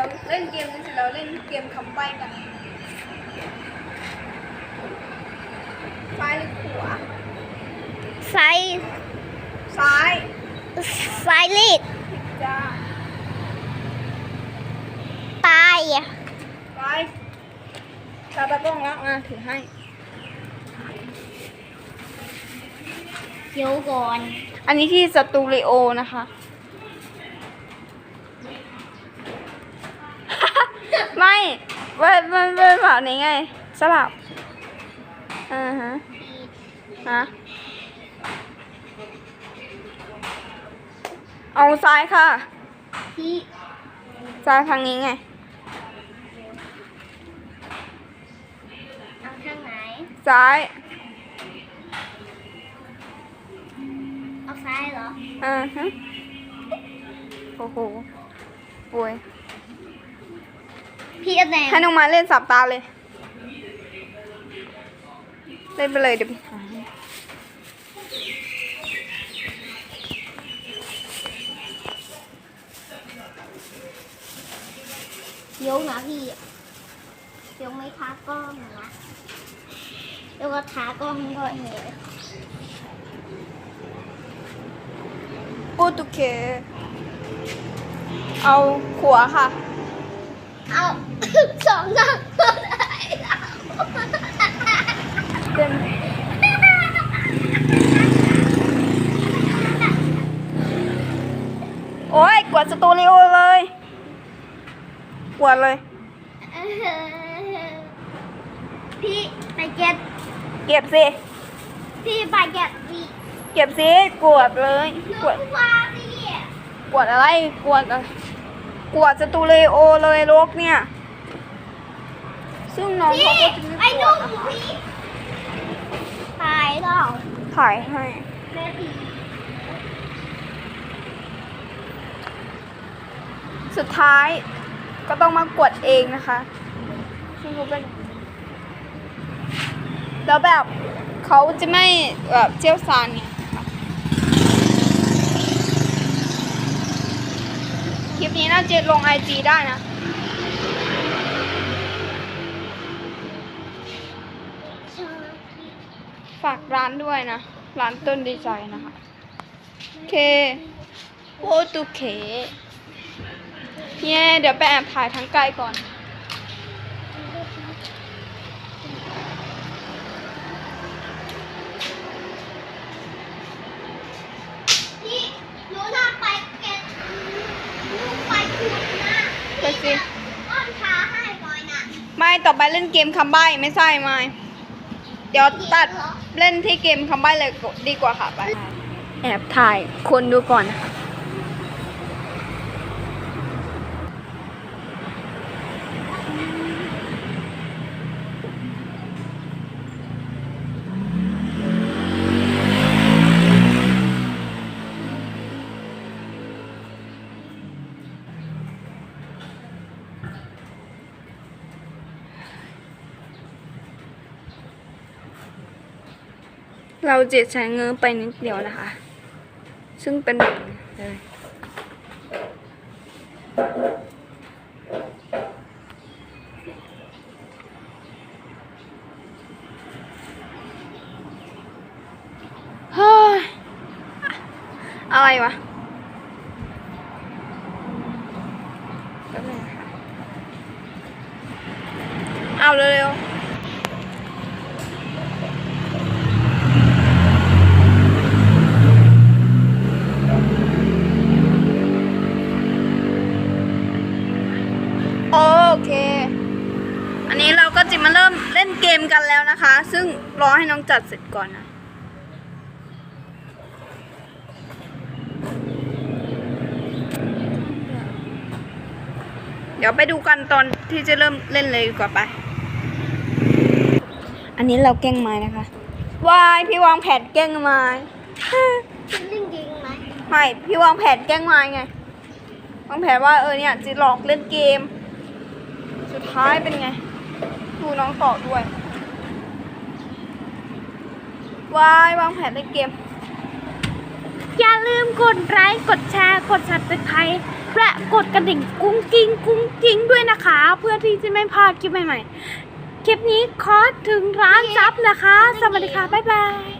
เราเล่นเกมนี้เสร็จแล้วเล่นเกมคำใบ้กันซ้ายหรือขวาไซซ้ายไซลิดผิดจ้าตายซ้ายตาตากล้องแล้วอะถือให้เดี๋ยวก่อน อันนี้ที่สตูดิโอนะคะ ไม่เว้ยมันเป็นแบบนี้ไง สลับ อ่าฮะ ฮะ เอาซ้ายค่ะ ที่ซ้ายทางนี้ไง เอาทางไหน ซ้าย เอาซ้ายเหรอ อ่าฮะ โอ้โหป่วย พี่เอาไหนให้น้องมาเล่นสับตาเลย เล่นไปเลยเดี๋ยวพี่หาให้เดี๋ยวนะพี่เดี๋ยวไม่ทากล้องนะเดี๋ยวก็ทากล้องก็เนี่ยโอตุเค เอาขวาค่ะ เอาสองทางก็ได้แล้วเป็นโอ้ยกวาดสตูดิโอเลย กวาดเลย พี่ไปเก็ตเก็บสิ พี่ไปเก็ตพี่เก็บสิ กวาดเลยหนูกวาดว่าพี่กวาดอะไร กวาดอะไร กวาดสตูดิโอเลยลกเนี่ย ซึ่งน้องพี่เขาก็จะไม่ไอ้กนุ่วาดมนะคะพี่ถ่ายเราถ่ายให้ แม่พี่สุดท้ายก็ต้องมากวดเองนะคะซึ่งเขาเป็นแล้วแบบเขาจะไม่แบบเจียวซานไง คลิปนี้น่าจะลงไอจีได้นะ ฝากร้านด้วยนะ ร้านต้นดีใจนะคะ เคโอตุเคเนี่ยเดี๋ยวไปแอบถ่ายทั้งไกลก่อน พี่หนูน่าไปเก็ตหนูไปขุดนะ ไป สิอ้อนขาให้หน่อยนะไม่ต่อไปเล่นเกมคำใบ้ไม่ใช่ไม่เดี๋ยวตัดเล่นที่เกมคำใบ้เลยดีกว่าค่ะไป แอบถ่ายคนดูก่อนนะคะ เราเจ็ดใช้เงินไปนิดเดียวนะคะ ซึ่งเป็นแบบเลยเฮ้ย อะไรวะแป๊บนึงนะคะเอาเร็วๆ โอเค อันนี้เราก็จะมาเริ่มเล่นเกมกันแล้วนะคะ ซึ่งรอให้น้องจัดเสร็จก่อนนะเดี๋ยวไปดูกันตอนที่จะเริ่มเล่นเลยดีกว่าไป อันนี้เราแกล้งไม้นะคะ วายพี่วางแผนแกล้งไม้เป็นเรื่องจริงไหมไม่ พี่วางแผนแกล้งไม้ไง วางแผนว่าเออเนี่ยจะหลอกเล่นเกม สุดท้ายเป็นไง ดูน้องต่อด้วย วายวางแผนเล่นเกม อย่าลืมกดไลค์กดแชร์ กดซับสไครต์และกดกระดิ่งกุ้งกิ้งกุ้งกิ้งด้วยนะคะ เพื่อที่จะไม่พลาดคลิปใหม่ๆ คลิปนี้คอสถึงร้านซับนะคะ สวัสดีค่ะ บ๊ายบาย